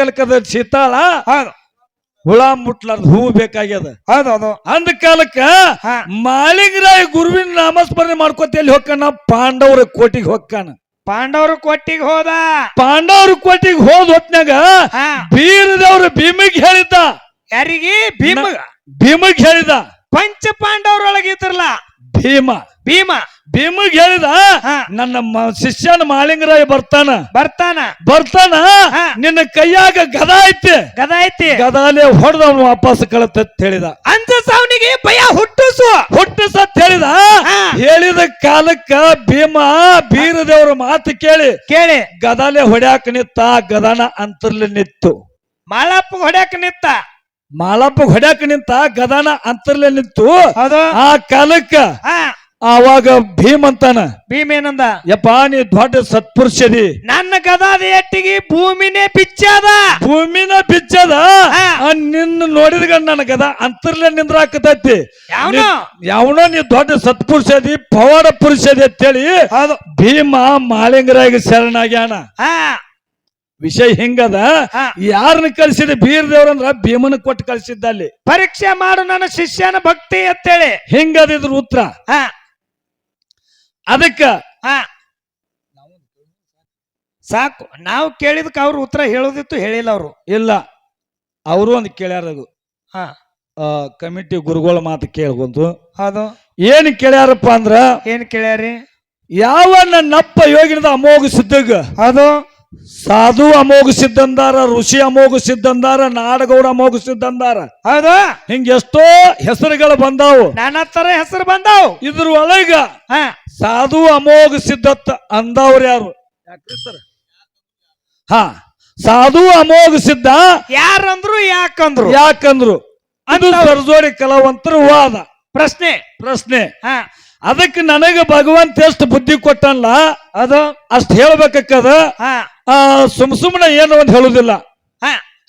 ಹುಡುಕಲ್ಕದ ಸೀತಾಳ ಹೌದು. ಹುಳ ಮುಟ್ಲಾರ್ದ ಹೂ ಬೇಕಾಗ್ಯದ. ಅಂದ ಕಾಲಕ್ಕ ಮಾಳಿಂಗರಾಯ ಗುರುವಿನ ನಾಮಸ್ಮರಣೆ ಮಾಡ್ಕೊತ ಎಲ್ಲಿ ಹೊಕ್ಕಾನ? ಪಾಂಡವರ ಕೋಟಿಗೆ ಹೊಕ್ಕಾನ. ಪಾಂಡವರ ಕೋಟಿಗೆ ಹೋದ. ಪಾಂಡವರ ಕೋಟಿಗೆ ಹೋದ ಹೊತ್ನಾಗ ಬೀರದವ್ರು ಭೀಮಿಗೆ ಹೇಳಿದ್ದ. ಯಾರಿಗೆ? ಭೀಮ. ಭೀಮಗ್ ಹೇಳಿದ ಪಂಚ ಪಾಂಡವರೊಳಗಿದ್ರಲ್ಲ ಭೀಮ. ಭೀಮ. ಭೀಮಗ್ ಹೇಳಿದ. ನನ್ನ ಶಿಷ್ಯನ ಮಾಳಿಂಗರಾಯ ಬರ್ತಾನ. ಬರ್ತಾನ. ಬರ್ತಾನ. ನಿನ್ನ ಕೈಯಾಗ ಗದ ಐತಿ. ಗದ ಐತಿ. ಗದಾಲೆ ಹೊಡೆದವನು ವಾಪಸ್ ಕಳತತ್ ಹೇಳಿದ. ಅಂತ ಸಾವನಿಗೆ ಭಯ ಹುಟ್ಟಿಸು. ಹುಟ್ಟಿಸ ಅಂತ ಹೇಳಿದ. ಹೇಳಿದ ಕಾಲಕ್ಕ ಭೀಮ ಬೀರದೇವ್ರ ಮಾತು ಕೇಳಿ. ಕೇಳಿ. ಗದಾಲೆ ಹೊಡ್ಯಾಕ ನಿತ್ತ ಗದಾನ ಅಂತರ್ಲಿ ನಿತ್ತು. ಮಾಳಪ್ಪ ಹೊಡ್ಯಾಕ ನಿತ್ತ. ಮಾಲಪ್ಪ ಹೊಡ್ಯಾಕ ನಿಂತ ಗದಾನ ಅಂತರ್ಲೆ ನಿಂತು ಹೌದು. ಆ ಕಾಲಕ್ಕ ಹಾ. ಆವಾಗ ಭೀಮಂತನ ಅಂತಾನ ಭೀಮ ಏನಂದ ಯಪ್ಪ ನೀ ದೊಡ್ಡ ಸತ್ಪುರುಷದಿ ನನ್ನ ಗದಾದ ಎಟ್ಟಿಗೆ ಭೂಮಿನೇ ಬಿಚ್ಚದ. ಭೂಮಿನ ಬಿಚ್ಚದ. ಆ ನಿನ್ನ ನೋಡಿದ್ಗ ನನ್ನ ಗದ ಅಂತರ್ಲೆ ನಿಂದ್ರಾಕತೈತಿ ಹಾಕತೈತಿ ಯಾವನೋ ನೀ ದೊಡ್ಡ ಸತ್ಪುರುಷದಿ ಪವಾಡ ಪುರುಷದಿ ಅಂತೇಳಿ ಭೀಮ ಮಾಳಿಂಗರಾಗ ಶರಣಾಗ್ಯಾನ. ವಿಷಯ ಹಿಂಗದ? ಯಾರ್ನ ಯಾರನ್ನ ಕಳ್ಸಿದ ಬೀರದೇವ್ರಂದ್ರ ಭೀಮನ ಕೊಟ್ಟು ಕಳ್ಸಿದ್ದ ಅಲ್ಲಿ. ಪರೀಕ್ಷೆ ಮಾಡು ನನ್ನ ಶಿಷ್ಯನ ಭಕ್ತಿ ಅಂತೇಳಿ. ಹಿಂಗದ ಇದ್ರ ಉತ್ತರ ಅದಕ್ಕ ಹಾ. ಸಾಕು. ನಾವು ಕೇಳಿದಕ್ಕೆ ಅವ್ರು ಉತ್ತರ ಹೇಳೋದಿತ್ತು ಹೇಳಿಲ್ಲ ಅವರು. ಇಲ್ಲ. ಅವರು ಒಂದು ಕೇಳ್ಯಾರ ಅದು. ಹಾ. ಕಮಿಟಿ ಗುರುಗಳ ಮಾತು ಕೇಳ್ಕೊಂತು. ಅದು? ಏನು ಕೇಳ್ಯಾರಪ್ಪ ಅಂದ್ರ ಏನ್ ಕೇಳ್ಯಾರಿ? ಯಾವ ನನ್ನಪ್ಪ ಯೋಗಿನದ ಅಮೋಘ ಸಿದ್ಧಗ? ಅದು? ಸಾಧು ಅಮೋಘ ಸಿದ್ಧಂದಾರ ಋಷಿ ಅಮೋಘ ಸಿದ್ಧಂದಾರ ನಾಡಗೌಡ ಅಮೋಘ ಸಿದ್ಧಂದಾರ. ಹೌದು ಹಿಂಗ ಎಷ್ಟೋ ಹೆಸರುಗಳು ಬಂದಾವು. ನನ್ನ ತರ ಹೆಸರು ಬಂದಾವು. ಇದ್ರ ಒಳಗ ಹಾ. ಸಾಧು ಅಮೋಘ ಸಿದ್ಧತ್ ಅಂದವ್ರು ಯಾರು? ಹಾ ಸಾಧು ಅಮೋಘ ಸಿದ್ಧ ಯಾರಂದ್ರು ಯಾಕಂದ್ರು? ಯಾಕಂದ್ರು? ಅದು ಸರ್ಜೋಡಿ ಕೆಲವಂತರು ವಾದ. ಪ್ರಶ್ನೆ. ಪ್ರಶ್ನೆ. ಹಾ. ಅದಕ್ಕೆ ನನಗೆ ಭಗವಂತ ಎಷ್ಟು ಬುದ್ಧಿ ಕೊಟ್ಟಲ್ಲ ಅದು? ಅಷ್ಟು ಹೇಳ್ಬೇಕಕ್ಕದ ಹಾ. ಆ ಸುಮ್ ಸುಮ್ಮನೆ ಏನೋ ಅಂತ ಹೇಳುದಿಲ್ಲ.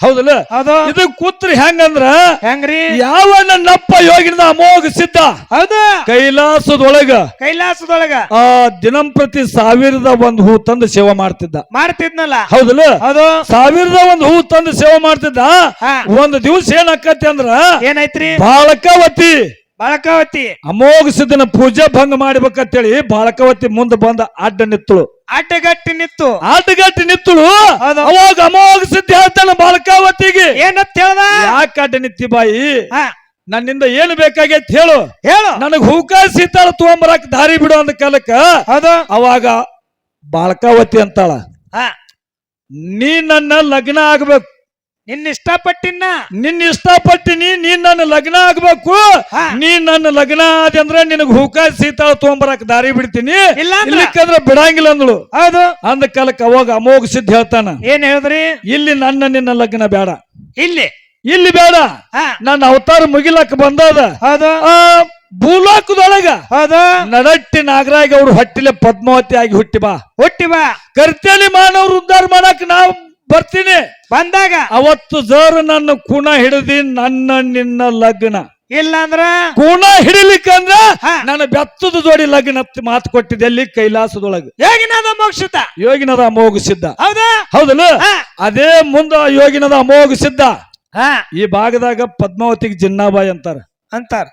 ಹೌದಲ್ಲ? ಅದು ಇದು ಕೂತ್ರಿ ಹೆಂಗಂದ್ರ ಹೆಂಗ್ರಿ? ಯಾವ ನನ್ನಪ್ಪ ಯೋಗಿನ ಅಮೋಘ ಸಿದ್ಧ? ಹೌದ. ಕೈಲಾಸದೊಳಗ ಕೈಲಾಸದೊಳಗ ಆ ದಿನಂಪ್ರತಿ ಸಾವಿರದ ಒಂದು ಹೂ ತಂದು ಸೇವೆ ಮಾಡ್ತಿದ್ದ. ಮಾಡ್ತಿದ್ನಲ್ಲ? ಹೌದಲ್ಲ? ಅದು ಸಾವಿರದ ಒಂದು ಹೂ ತಂದು ಸೇವೆ ಮಾಡ್ತಿದ್ದ? ಒಂದ್ ದಿವಸ ಏನಾಕತಿ ಅಂದ್ರ ಏನೈತ್ರಿ ಬಾಳಕವತಿ. ಬಳಕಾವತಿ. ಅಮೋಘ ಸಿದ್ಧನ ಪೂಜೆ ಭಂಗ ಮಾಡ್ಬೇಕಂತೇಳಿ ಬಾಳಕವತಿ ಮುಂದೆ ಬಂದ ಅಡ್ಡ ನಿತ್ತಳು. ಅಡ್ಡಗಟ್ಟಿ ನಿತ್ತು. ಅಡ್ಡಗಟ್ಟಿ ನಿತ್ತಳು. ಹೌದು. ಅವಾಗ ಅಮೋಘ ಸಿದ್ಧ ಹೇಳ್ತಾನ ಬಾಳಕಾವತಿಗೆ. ಏನಂತ ಹೇಳ್ದ? ಯಾಕೆ ಅಡ್ಡ ನಿತ್ತಿ ಬಾಯಿ? ಹಾ. ನನ್ನಿಂದ ಏನು ಬೇಕಾಗೈತಿ ಹೇಳು. ಹೇಳು. ನನಗ್ ಹೂಕಾಯಿ ಸೀತಾಳ ತಗೊಂಬರಕ್ ದಾರಿ ಬಿಡು ಅಂದ ಕಾಲಕ್ಕ ಹೌದು. ಅವಾಗ ಬಾಳಕಾವತಿ ಅಂತಾಳ. ಹಾ. ನೀ ನನ್ನ ಲಗ್ನ ಆಗ್ಬೇಕು. ನಿನ್ನ ಇಷ್ಟಪಟ್ಟಿನ ನಿನ್ನ ಇಷ್ಟಪಟ್ಟಿನಿ ನೀನ್ ನನ್ನ ಲಗ್ನ ಆಗ್ಬೇಕು. ನೀ ನನ್ನ ಲಗ್ನ ಆದ್ರೆ ನಿನಗ ಹೂಕ ಹೂಕಾಯಿ ಸೀತಾಳ ತಗೊಂಬರಕ್ ದಾರಿ ಬಿಡ್ತೀನಿ? ಇಲ್ಲಿಕ್ಕಂದ್ರ ಬಿಡಂಗಿಲ್ಲ ಅಂದಳು. ಹೌದು. ಅಂದ ಕಾಲಕ್ಕೆ ಅವಾಗ ಅಮೋಘ ಸಿದ್ಧ ಹೇಳ್ತಾನ. ಏನ್ ಹೇಳಿದ್ರಿ? ಇಲ್ಲಿ ನನ್ನ ನಿನ್ನ ಲಗ್ನ ಬೇಡ. ಇಲ್ಲಿ. ಇಲ್ಲಿ ಬೇಡ. ನನ್ನ ಅವತಾರ ಮುಗಿಲಕ್ ಬಂದದ. ಭೂಲೋಕದೊಳಗ ಹೌದು. ನಡಟ್ಟಿ ನಾಗರಾಜ್ ಅವ್ರು ಹೊಟ್ಟಿಲೆ ಪದ್ಮಾವತಿ ಆಗಿ ಹುಟ್ಟಿ ಬಾ. ಹುಟ್ಟಿ ಬಾ. ಕರ್ತೇಲಿ ಮಾನವ್ರು ಉದ್ಧಾರ ಮಾಡಕ್ ನಾವ್ ಬರ್ತೀನಿ. ಬಂದಾಗ ಅವತ್ತು ಜೋರು ನನ್ನ ಕುಣ ಹಿಡಿದಿ ನನ್ನ ನಿನ್ನ ಲಗ್ನ. ಇಲ್ಲಾಂದ್ರ? ಕುಣ ಹಿಡಿಲಿಕ್ಕಂದ್ರ. ನನ್ನ ಬೆತ್ತದ ಜೋಡಿ ಲಗ್ನ ಮಾತು ಕೊಟ್ಟಿದ್ದೆ ಅಲ್ಲಿ ಕೈಲಾಸದೊಳಗ. ಯೋಗಿನದ ಮೋಕ್ಷಿತ. ಯೋಗಿನದ ಅಮೋಘ ಸಿದ್ಧ ಹೌದಾ ಹೌದಲ್ಲ ಅದೇ ಮುಂದ ಯೋಗಿನದ ಮೋಗಿಸಿದ್ದ ಈ ಭಾಗದಾಗ ಪದ್ಮಾವತಿಗೆ ಜಿನ್ನಾಬಾಯಿ ಅಂತಾರ. ಅಂತಾರ.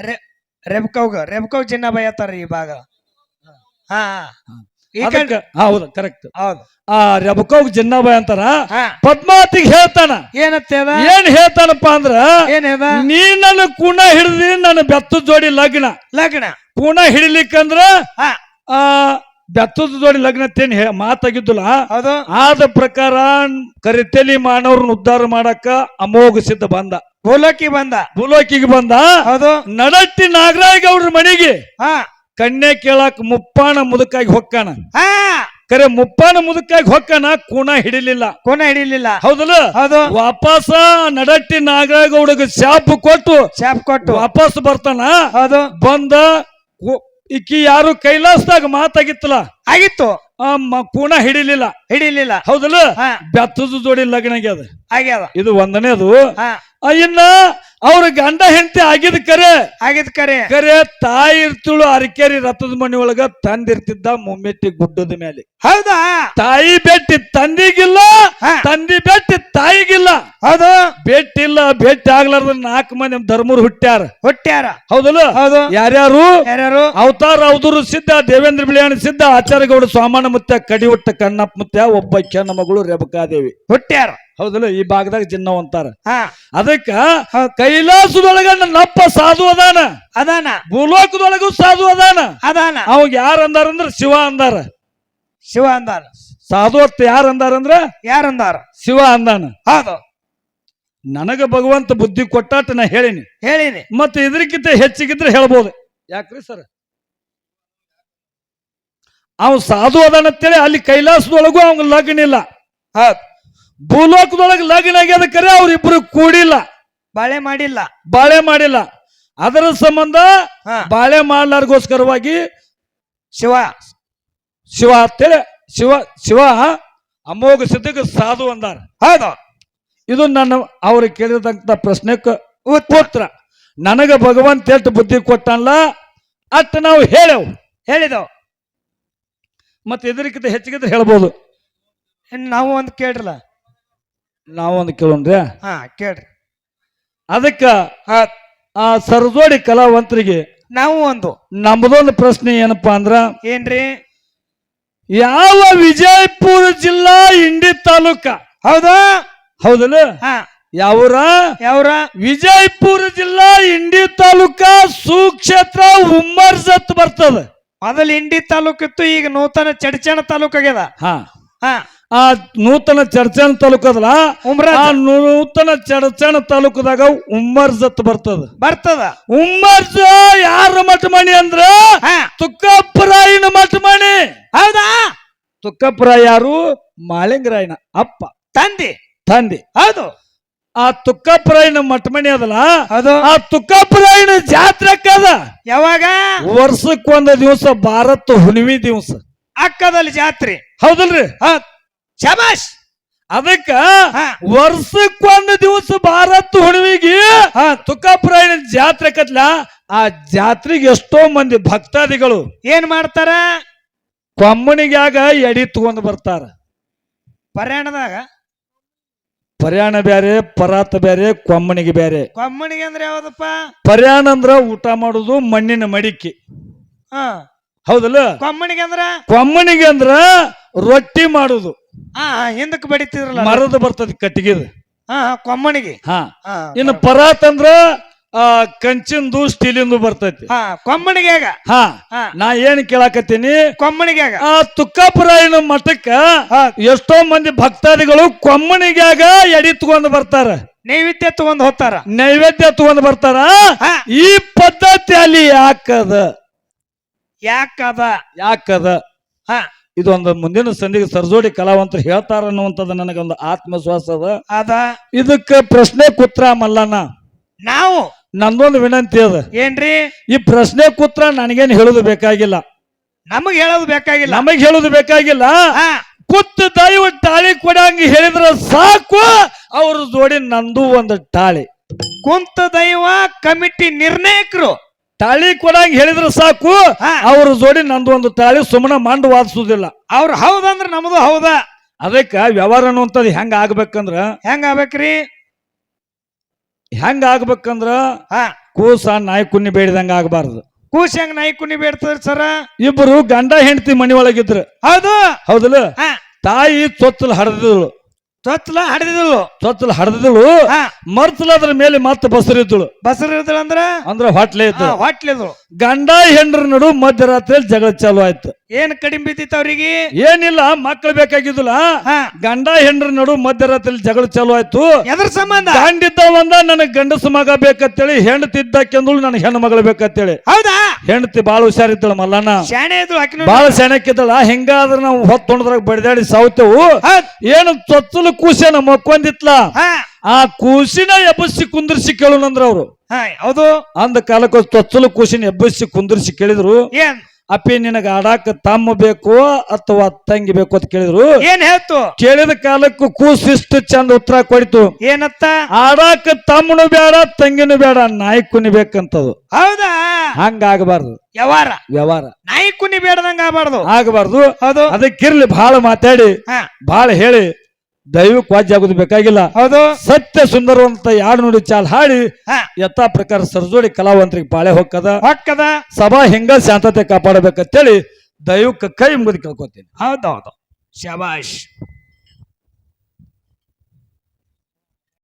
ರೆ- ರೆಬ್ಕೌ ರೆಬ್ಕವ್ ಅಂತಾರ ಈ ಭಾಗ. ಹಾ. ಹೌದು ಕರೆಕ್ಟ್ ಹೌದು. ಆ ರಬಕೋಗ್ ಜಿನ್ನಾಬಾಯಿ ಅಂತಾರ ಹಾ. ಪದ್ಮಾವತಿಗೆ ಹೇಳ್ತಾನ. ಏನತ್ತೇವ ಏನ್ ಹೇಳ್ತಾನಪ್ಪ ಅಂದ್ರ ಏನೇವ ನೀ ನನ್ನ ಕುಣ ಹಿಡಿದಿ ನನ್ನ ಬೆತ್ತದ ಜೋಡಿ ಲಗ್ನ. ಲಗ್ನ. ಕುಣ ಹಿಡಿಲಿಕ್ಕಂದ್ರ ಹಾ. ಆ ಬೆತ್ತದ ಜೋಡಿ ಲಗ್ನ ತೇನ್ ಮಾತಾಗಿದ್ದಲ್ಲ. ಆದ ಪ್ರಕಾರ ಕರಿತೆಲಿ ಮಾನವ್ರನ್ನ ಉದ್ಧಾರ ಮಾಡಕ ಅಮೋಘ ಸಿದ್ಧ ಬಂದ. ಭೂಲೋಕಿ ಬಂದ. ಭೂಲೋಕಿಗೆ ಬಂದ. ಅದು ನಡಟ್ಟಿ ನಾಗರಾಜ್ ಅವ್ರ ಮನೆಗೆ ಹಾ ಕೇಳಕ್ ಮುಪ್ಪಾಣ ಮುದುಕಾಗಿ ಹೊಕ್ಕಾನ? ಹಾ. ಕರೆ ಮುಪ್ಪಾನ ಮುದುಕಾಗಿ ಹೊಕ್ಕಾನ? ಕೋಣ ಹಿಡಿಲಿಲ್ಲ. ಕೋನ ಹಿಡಿಲಿಲ್ಲ. ಹೌದಲ್ಲ? ಹೌದು. ವಾಪಸ್ ನಡಟ್ಟಿ ನಾಗರಾಜ್ ಶಾಪ್ ಕೊಟ್ಟು ಶಾಪ್ ಕೊಟ್ಟು. ವಾಪಸ್ ಬರ್ತಾನ? ಹೌದು. ಬಂದ ಇಕ್ಕಿ ಈಕಿ ಯಾರು ಕೈಲಾಸದಾಗ ಮಾತಾಗಿತ್ತಲ್ಲ? ಆಗಿತ್ತು. ಆ ಮ- ಕೂಣ ಹಿಡಿಲಿಲ್ಲ. ಹಿಡಿಲಿಲ್ಲ. ಹೌದಲ್ಲ? ಹಾ. ಬೆತ್ತದ ಜೋಡಿ ಲಗ್ನ ಆಗ್ಯದ. ಆಗ್ಯದ. ಇದು ಒಂದನೇದು. ಹಾ. ಆ, ಇನ್ನ ಅವ್ರ ಗಂಡ ಹೆಂಡತಿ ಆಗಿದ್ ಕರೆ. ಆಗಿದ್ ಕರೆ. ಕರೆ ತಾಯಿ ಇರ್ತಳು ಅರಕೇರಿ ರಥದ ಮನೆ ಒಳಗ ತಂದಿರ್ತಿದ್ದ ಮುಮ್ಮೆಟ್ಟಿ ಗುಡ್ಡದ ಮೇಲೆ ಹೌದಾ? ತಾಯಿ ಬೆಟ್ಟಿ ತಂದಿಗಿಲ್ಲ ತಂದಿ ಬೆಟ್ಟಿ ತಾಯಿಗಿಲ್ಲ. ಹೌದು. ಭೇಟಿ ಇಲ್ಲ ಭೇಟಿ ಆಗ್ಲಾರ್ದ ನಾಲ್ಕು ಮಂದಿ ಧರ್ಮರು ಹುಟ್ಟ್ಯಾರ. ಹುಟ್ಟ್ಯಾರ. ಹೌದಲ್ಲ? ಹೌದು. ಯಾರ್ಯಾರು? ಯಾರ್ಯಾರು? ಅವತಾರ ಅವಧೂರು ಸಿದ್ಧ ದೇವೇಂದ್ರ ಬಿಳಿಯಾಣ ಸಿದ್ಧ ಆಚಾರ್ಯಗೌಡ ಸ್ವಾಮನ ಮುತ್ಯ ಕಡಿವಟ್ಟ ಕಣ್ಣಪ್ಪ ಮುತ್ಯ ಒಬ್ಬ ಚೆನ್ನ ಮಗಳು ರೇಬಕಾದೇವಿ ಹುಟ್ಟ್ಯಾರ. ಹೌದಲ್ಲ? ಈ ಭಾಗದಾಗ ಜಿನ್ನ ಅಂತಾರ. ಅದಕ್ಕ ಕೈಲಾಸದೊಳಗ ನಪ್ಪ ಸಾಧು ಅದಾನ. ಅದಾನ. ಭೂಲೋಕದೊಳಗೂ ಸಾಧು ಅದಾನ. ಅದಾನ. ಅವಾಗ ಯಾರ ಅಂದಾರಂದ್ರ ಶಿವ ಅಂದಾರ. ಶಿವ ಅಂದಾನ ಸಾಧು ಅತ್ತ ಯಾರ ಅಂದಾರಂದ್ರ ಯಾರಂದಾರ ಶಿವ ಅಂದಾನ. ಹೌದು. ನನಗ ಭಗವಂತ ಬುದ್ಧಿ ಕೊಟ್ಟಾಟ ನಾ ಹೇಳಿನಿ. ಹೇಳಿನಿ. ಮತ್ತೆ ಇದ್ರಕ್ಕಿಂತ ಹೆಚ್ಚಿಗಿದ್ರೆ ಹೇಳ್ಬೋದು. ಯಾಕ್ರಿ ಸರ್? ಅವ್ ಸಾಧು ಅದಾನಂತೇಳಿ ಅಲ್ಲಿ ಕೈಲಾಸದೊಳಗೂ ಅವ್ನ ಲಗ್ನ ಇಲ್ಲ. ಹೌದು. ಭೂಲೋಕದೊಳಗೆ ಲಗ್ನ ಆಗ್ಯದ ಕರೆ ಅವ್ರಿಬ್ರು ಕೂಡಿಲ್ಲ. ಬಾಳೆ ಮಾಡಿಲ್ಲ. ಬಾಳೆ ಮಾಡಿಲ್ಲ. ಅದರ ಸಂಬಂಧ ಹಾ. ಬಾಳೆ ಮಾಡ್ಲಾರ್ಗೋಸ್ಕರವಾಗಿ ಶಿವ. ಶಿವ ಅಂತೇಳಿ ಶಿವ ಶಿವ ಅಮೋಘ ಸಿದ್ಧಕ್ಕೆ ಸಾಧು ಅಂದಾರ. ಹೌದು. ಇದು ನನ್ನ ಅವ್ರಿಗೆ ಕೇಳಿದಂತ ಪ್ರಶ್ನೆಕ್ಕೆ ಉತ್ತರ. ನನಗೆ ಭಗವಂತ ಎಷ್ಟು ಬುದ್ಧಿ ಕೊಟ್ಟಲ್ಲ ಅಟ್ ನಾವು ಹೇಳೆವು. ಹೇಳಿದವು. ಮತ್ತೆ ಇದಕ್ಕಿಂತ ಹೆಚ್ಚಿಗಿದ್ರೆ ಹೇಳ್ಬೋದು. ನಾವು ಒಂದು ಕೇಳ್ರಲ್ಲ. ನಾವೊಂದು ಕೇಳೋಣ್ರಿ. ಹಾ ಕೇಳ್ರಿ. ಅದಕ್ಕ ಆ ಸರ್ಜೋಡಿ ಕಲಾವಂತರಿಗೆ ನಾವು ಒಂದು. ನಮ್ದೊಂದು ಪ್ರಶ್ನೆ ಏನಪ್ಪಾ ಅಂದ್ರ ಏನ್ರಿ? ಯಾವ ವಿಜಯಪುರ ಜಿಲ್ಲಾ ಇಂಡಿ ತಾಲೂಕ? ಹೌದಾ? ಹೌದಲ್ಲ? ಹಾ. ಯಾವರ? ಯಾವ್ರ? ವಿಜಯಪುರ ಜಿಲ್ಲಾ ಇಂಡಿ ತಾಲೂಕ ಸುಕ್ಷೇತ್ರ ಉಮ್ಮರ್ಸತ್ ಬರ್ತದ. ಮೊದಲು ಇಂಡಿ ತಾಲೂಕಿತ್ತು ಈಗ ನೂತನ ಚಡಚಣ ತಾಲೂಕಾಗ್ಯದ. ಹಾ. ಹಾ. ಆ ನೂತನ ಚರ್ಚಣ ತಾಲೂಕದಲ್ಲ ಆ ನೂತನ ಚರ್ಚಣ ತಾಲೂಕದಾಗ ಉಮ್ಮರ್ಸತ್ ಬರ್ತದ. ಬರ್ತದ. ಉಮ್ಮರ್ ಯಾರ ಮಠಮಣಿ ಅಂದ್ರ? ತುಕ್ಕಪ್ಪರಾಯಿನ ಮಠಮಣಿ. ಹೌದಾ? ತುಕ್ಕಪ್ಪರಾಯ ಯಾರು? ಮಾಳಿಂಗರಾಯನ ಅಪ್ಪ. ತಂದೆ. ತಂದೆ. ಹೌದು. ಆ ತುಕ್ಕಪ್ಪರಾಯನ ಮಠಮಣಿ ಅದಲ್ಲ? ಅದು ಆ ತುಕ್ಕಪ್ಪರಾಯನ ಜಾತ್ರೆ ಅಕ್ಕದ ಯಾವಾಗ? ವರ್ಷಕ್ಕೊಂದ ದಿವಸ ಭಾರತ ಹುಣ್ಣಿಮೆ ದಿವಸ. ಅಕ್ಕದಲ್ಲಿ ಜಾತ್ರೆ. ಹೌದಲ್ರಿ? ಹೌದ್. ಶಬಾಷ್! ಅದಕ್ಕ ವರ್ಷಕ್ಕೊಂದು ದಿವಸ ಭಾರತ ಹುಣ್ಣಿಮೆಗೆ ತುಕಾಪುರಾಯಣ ಜಾತ್ರೆ ಕತ್ಲ. ಆ ಜಾತ್ರೆಗೆ ಎಷ್ಟೋ ಮಂದಿ ಭಕ್ತಾದಿಗಳು ಏನ್ ಮಾಡ್ತಾರ? ಕೊಮ್ಮಣಿಗ್ಯಾಗ ಎಡಿ ತಗೊಂಡ್ ಬರ್ತಾರ. ಪರ್ಯಾಣದಾಗ? ಪರ್ಯಾಣ ಬೇರೆ ಪರಾತ ಬ್ಯಾರೆ ಕೊಮ್ಮಣಿಗೆ ಬೇರೆ ಕೊಮ್ಮಣಿಗೆ ಅಂದ್ರೆ ಯಾವ್ದಪ್ಪ? ಪರ್ಯಾಣ ಅಂದ್ರ ಊಟ ಮಾಡುದು ಮಣ್ಣಿನ ಮಡಿಕೆ. ಹಾ. ಹೌದಲ್ಲ? ಕೊಮ್ಮಣಿಗೆ ಅಂದ್ರ? ಕೊಮ್ಮಣಿಗೆ ಅಂದ್ರ ರೊಟ್ಟಿ ಮಾಡುದು. ಹಾ ಹಿಂದಕ್ಕೆ ಬಡಿತಿದ್ರಲ್ಲ ಮರದ ಬರ್ತದ ಕಟ್ಟಿಗೆದ ಹಾ ಕೊಮ್ಮಣಿಗೆ. ಹಾ. ಇನ್ನು ಪರಾತ್ ಅಂದ್ರ ಆ ಕಂಚಿಂದು ಸ್ಟೀಲಿಂದು ಬರ್ತೈತಿ. ಕೊಮ್ಮಣಿಗೆ ಹಾ ನಾ ಏನ್ ಕೇಳಾಕತ್ತೀನಿ? ಕೊಮ್ಮಣಿಗೆ ಆ ತುಕ್ಕಾಪುರಾಯನ ಮಠಕ್ಕ ಎಷ್ಟೋ ಮಂದಿ ಭಕ್ತಾದಿಗಳು ಕೊಮ್ಮಣಿಗ್ಯಾಗ ಎಡಿ ತಗೊಂಡು ಬರ್ತಾರ. ನೈವೇದ್ಯ ತಗೊಂಡು ಹೋಗ್ತಾರ? ನೈವೇದ್ಯ ತಗೊಂಡು ಬರ್ತಾರ. ಈ ಪದ್ಧತಿ ಅಲ್ಲಿ ಯಾಕದ? ಯಾಕದ ಯಾಕದ? ಹ. ಇದೊಂದು ಮುಂದಿನ ಸಂಧಿಗೆ ಸರ್ಜೋಡಿ ಕಲಾವಂತರು ಹೇಳ್ತಾರ ಅನ್ನುವಂಥದ್ದು ನನಗೊಂದು ಆತ್ಮವಿಶ್ವಾಸ ಅದ. ಅದ? ಇದಕ್ಕೆ ಪ್ರಶ್ನೆ ಕುತ್ರ ಮಲ್ಲಣ್ಣ. ನಾವು? ನಂದೊಂದು ವಿನಂತಿ ಅದ. ಏನ್ರಿ? ಈ ಪ್ರಶ್ನೆ ಕುತ್ರ ನನಗೇನು ಹೇಳೋದು ಬೇಕಾಗಿಲ್ಲ. ನಮಗ್ ಹೇಳೋದು ಬೇಕಾಗಿಲ್ಲ. ನಮಗ್ ಹೇಳೋದು ಬೇಕಾಗಿಲ್ಲ. ಹಾ. ಕುತ್ತ ದೈವ ತಾಳಿ ಕೊಡಂಗ ಹೇಳಿದ್ರ ಸಾಕು ಅವ್ರ ಜೋಡಿ ನಂದು ಒಂದು ತಾಳಿ ಕುಂತ ದೈವ ಕಮಿಟಿ ನಿರ್ಣಾಯಕರು. ತಾಳಿ ಕೊಡಂಗ್ ಹೇಳಿದ್ರೆ ಸಾಕು ಅವ್ರ ಜೋಡಿ ನಂದು ಒಂದು ತಾಳಿ ಸುಮ್ಮನೆ ಮಂಡು ವಾದಿಸುದಿಲ್ಲ ಅವ್ರ ಹೌದಂದ್ರೆ ನಮ್ದು ಹೌದ? ಅದಕ್ಕ ವ್ಯವಹಾರ ಅನ್ನುವಂಥದ್ದು ಹೆಂಗ ಆಗ್ಬೇಕಂದ್ರ ಹೆಂಗ ಆಗ್ಬೇಕ್ರಿ? ಹೆಂಗ ಆಗ್ಬೇಕಂದ್ರ ಕೂಸ ನಾಯಿ ಕುನ್ನಿ ಬೇಡಿದಂಗ ಆಗ್ಬಾರ್ದು. ಕೂಸ ಹೆಂಗ್ ನಾಯಿ ಕುನಿ ಬೇಡ್ತದ್ರಿ ಸರ? ಇಬ್ಬರು ಗಂಡ ಹೆಂಡತಿ ಮನಿ ಒಳಗಿದ್ರು ಹೌದು. ಹೌದಲ್ಲ? ತಾಯಿ ಚೊಚ್ಚಲು ಹಡದಿದಳು. ತೊತ್ಲ ಹಡಿದಿದ್ಳು ಚೊಚ್ಚಲ ಹಡದಿದಳು ಮರ್ತಲ ಮರ್ಚಲ ಅದ್ರ ಮೇಲೆ ಮತ್ತೆ ಬಸರಿದ್ದಳು ಬಸರ್ ಇರ್ದಳು ಅಂದ್ರ? ಅಂದ್ರೆ ಹೊಟ್ಲೆ ಇದ್ದಳು ಹೊಟ್ಲಿದ್ಳು ಗಂಡ ಹೆಂಡ್ರ ನಡು ಮಧ್ಯರಾತ್ರಿಯಲ್ಲಿ ಜಗಳ ಚಾಲು ಆಯ್ತು. ಏನ್ ಕಡಿಮೆ ಬಿದ್ದಿತ್ತು ಅವ್ರಿಗೆ? ಏನಿಲ್ಲ ಮಕ್ಕಳು ಬೇಕಾಗಿದ್ದಿಲ್ಲ. ಗಂಡ ಹೆಂಡ್ರ ನಡು ಮಧ್ಯರಾತ್ರಿ ಜಗಳ ಚಾಲು ಆಯ್ತು. ಎದ್ರ ಸಂಬಂಧ? ಗಂಡಿದ್ದ ಒಂದ ನನಗ್ ಗಂಡಸ ಮಗ ಬೇಕಂತೇಳಿ ಹೆಂಡತಿದ್ದ ಕೆಂದಳು ನನಗೆ ಹೆಣ್ಣು ಮಗಳು ಬೇಕಂತೇಳಿ. ಹೌದಾ? ಹೆಂಡತಿ ಬಾಳ ಹುಷಾರಿದ್ದಳು ಮಲ್ಲಣ್ಣ. ಶಾಣೆ ಇದ್ಳು ಬಾಳ ಶಾಣಕ್ಕಿದ್ದಳ. ಹೆಂಗಾದ್ರೆ ನಾವು ಹೊತ್ತೊಂಡದ್ರಾಗ ಬಡಿದಾಡಿ ಸಾವ್ತೇವು. ಏನು ಚೊಚ್ಚಲು ಕೂಸೇನ ಮಕ್ಕೊಂದಿತ್ಲ. ಆ ಕೂಸಿನ ಎಬ್ಬಸಿ ಕುಂದಿರ್ಸಿ ಕೇಳೋಣಂದ್ರ ಅವ್ರು. ಹೌದು. ಅಂದ ಕಾಲಕ್ಕೆ ತೊತ್ತಲು ಕೂಸಿನ ಎಬ್ಬಸಿ ಕುಂದಿರ್ಸಿ ಕೇಳಿದ್ರು. ಏನ್? ಅಪ್ಪಿ ನಿನಗ ಆಡಾಕ ತಮ್ಮ ಬೇಕು ಅಥವಾ ತಂಗಿ ಬೇಕು ಅಂತ ಕೇಳಿದ್ರು. ಏನ್ ಹೇಳ್ತು? ಕೇಳಿದ ಕಾಲಕ್ಕೂ ಕೂಸ್ ಇಷ್ಟು ಚಂದ ಉತ್ತರ ಕೊಡಿತು. ಏನತ್ತ? ಆಡಾಕ ತಮ್ಮನು ಬೇಡ ತಂಗಿನೂ ಬೇಡ ನಾಯಿ ಕುನಿಬೇಕಂತದು ಹೌದಾ? ಹಂಗ ಆಗಬಾರ್ದು ವ್ಯವಹಾರ? ವ್ಯವಹಾರ. ನಾಯಿ ಕುನಿ ಬೇಡದಂಗ ಆಗಬಾರ್ದು. ಆಗಬಾರ್ದು ಅದು ಅದಕ್ಕಿರ್ಲಿ ಬಹಳ ಮಾತಾಡಿ ಬಹಳ ಹೇಳಿ. ದೈವಕ್ಕೆ ವಾಜ್ಯ ಆಗೋದು ಬೇಕಾಗಿಲ್ಲ. ಹೌದು. ಸತ್ಯ ಸುಂದರವಂತ ಯಾರು ನೋಡಿ ಚಾಲ್ ಹಾಡಿ ಯಥಾ ಪ್ರಕಾರ ಸರ್ಜೋಡಿ ಕಲಾವಂತರಿಗೆ ಪಾಳೆ ಹೊಕ್ಕದ ಹೊಕ್ಕದ. ಸಭಾ ಹೆಂಗ ಶಾಂತತೆ ಕಾಪಾಡಬೇಕಂತೇಳಿ ದೈವಕ್ಕೆ ಕೈ ಮುಗಿದು ಕೇಳ್ಕೊತೀನಿ. ಹೌದೌದು. ಶಬಾಷ್.